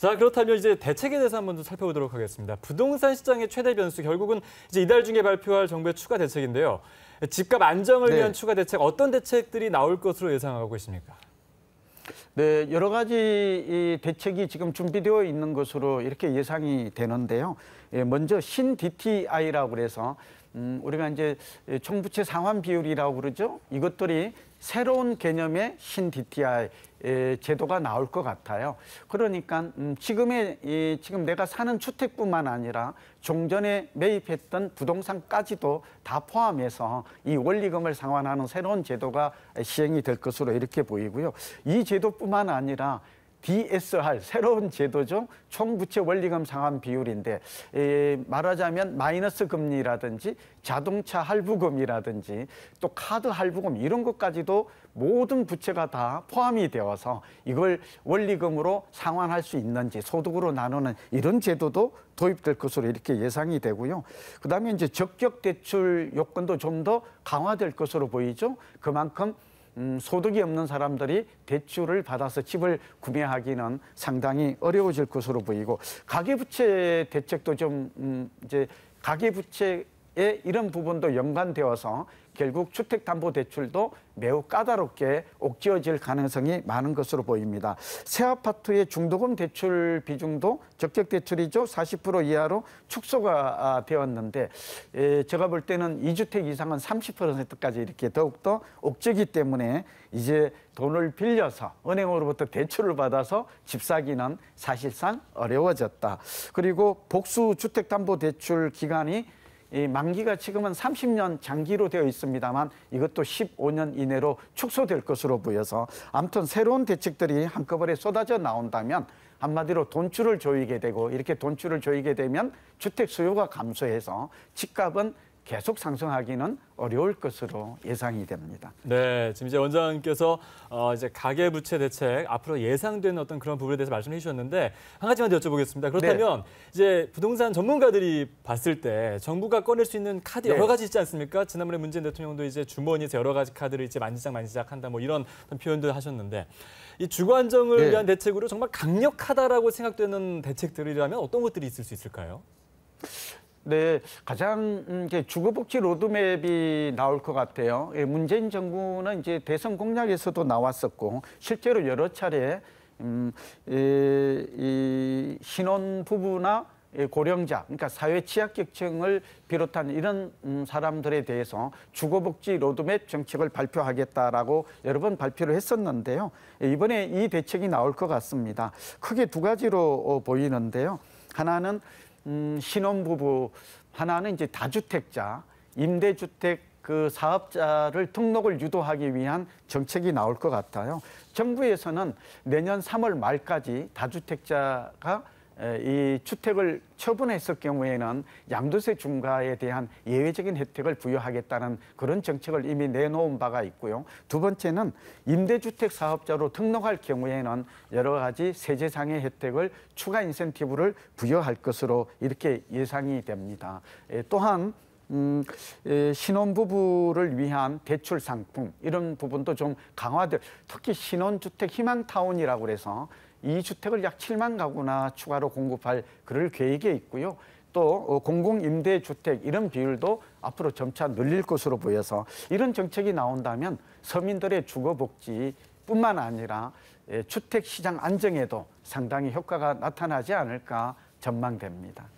자 그렇다면 이제 대책에 대해서 한번 더 살펴보도록 하겠습니다. 부동산 시장의 최대 변수 결국은 이제 이달 중에 발표할 정부의 추가 대책인데요. 집값 안정을 네. 위한 추가 대책 어떤 대책들이 나올 것으로 예상하고 있습니까? 네, 여러 가지 이 대책이 지금 준비되어 있는 것으로 이렇게 예상이 되는데요. 예, 먼저 신 DTI라고 그래서 음, 우리가 이제 총부채 상환 비율이라고 그러죠. 이것들이 새로운 개념의 신 DTI 에, 제도가 나올 것 같아요. 그러니까 음, 지금의 이, 지금 내가 사는 주택뿐만 아니라 종전에 매입했던 부동산까지도 다 포함해서 이 원리금을 상환하는 새로운 제도가 시행이 될 것으로 이렇게 보이고요. 이 제도뿐만 아니라 DSR 새로운 제도죠. 총부채 원리금 상환 비율인데 에, 말하자면 마이너스 금리라든지 자동차 할부금이라든지 또 카드 할부금 이런 것까지도 모든 부채가 다 포함이 되어서 이걸 원리금으로 상환할 수 있는지 소득으로 나누는 이런 제도도 도입될 것으로 이렇게 예상이 되고요. 그다음에 이제 적격 대출 요건도 좀 더 강화될 것으로 보이죠. 그만큼 음, 소득이 없는 사람들이 대출을 받아서 집을 구매하기는 상당히 어려워질 것으로 보이고 가계부채 대책도 좀 음, 이제 가계부채의 이런 부분도 연관되어서 결국 주택담보대출도 매우 까다롭게 옥지어질 가능성이 많은 것으로 보입니다. 새 아파트의 중도금 대출 비중도 적격 대출이죠. 40% 이하로 축소가 아, 되었는데 에, 제가 볼 때는 2주택 이상은 30%까지 이렇게 더욱더 옥죄기 때문에 이제 돈을 빌려서 은행으로부터 대출을 받아서 집 사기는 사실상 어려워졌다. 그리고 복수 주택담보대출 기간이 이 만기가 지금은 30년 장기로 되어 있습니다만 이것도 15년 이내로 축소될 것으로 보여서 아무튼 새로운 대책들이 한꺼번에 쏟아져 나온다면 한마디로 돈줄을 조이게 되고 이렇게 돈줄을 조이게 되면 주택 수요가 감소해서 집값은 계속 상승하기는 어려울 것으로 예상이 됩니다. 네, 지금 이제 원장님께서 어, 이제 가계 부채 대책 앞으로 예상되는 어떤 그런 부분에 대해서 말씀해 주셨는데 한 가지만 더 여쭤보겠습니다. 그렇다면 이제 부동산 전문가들이 봤을 때 정부가 꺼낼 수 있는 카드 네. 여러 가지 있지 않습니까? 지난번에 문재인 대통령도 이제 주머니에서 여러 가지 카드를 이제 만지작 만지작 한다 뭐 이런 표현도 하셨는데 이 주거 안정을 네. 위한 대책으로 정말 강력하다라고 생각되는 대책들이라면 어떤 것들이 있을 수 있을까요? 네, 가장 음, 이제 주거복지 로드맵이 나올 것 같아요. 예, 문재인 정부는 이제 대선 공약에서도 나왔었고 실제로 여러 차례 음, 이, 이 신혼 부부나 예, 고령자, 그러니까 사회 취약계층을 비롯한 이런 음, 사람들에 대해서 주거복지 로드맵 정책을 발표하겠다라고 여러 번 발표를 했었는데요. 예, 이번에 이 대책이 나올 것 같습니다. 크게 두 가지로 어, 보이는데요. 하나는 음, 신혼부부, 하나는 이제 다주택자, 임대주택 그 사업자를 등록을 유도하기 위한 정책이 나올 것 같아요. 정부에서는 내년 3월 말까지 다주택자가 에, 이 주택을 처분했을 경우에는 양도세 중과에 대한 예외적인 혜택을 부여하겠다는 그런 정책을 이미 내놓은 바가 있고요. 두 번째는 임대주택 사업자로 등록할 경우에는 여러 가지 세제상의 혜택을 추가 인센티브를 부여할 것으로 이렇게 예상이 됩니다. 에, 또한 음, 에, 신혼부부를 위한 대출 상품 이런 부분도 좀 강화될 특히 신혼주택 희망타운이라고 그래서 이 주택을 약 7만 가구나 추가로 공급할 그럴 계획에 있고요. 또 어, 공공임대주택 이런 비율도 앞으로 점차 늘릴 것으로 보여서 이런 정책이 나온다면 서민들의 주거복지 뿐만 아니라 에, 주택시장 안정에도 상당히 효과가 나타나지 않을까 전망됩니다.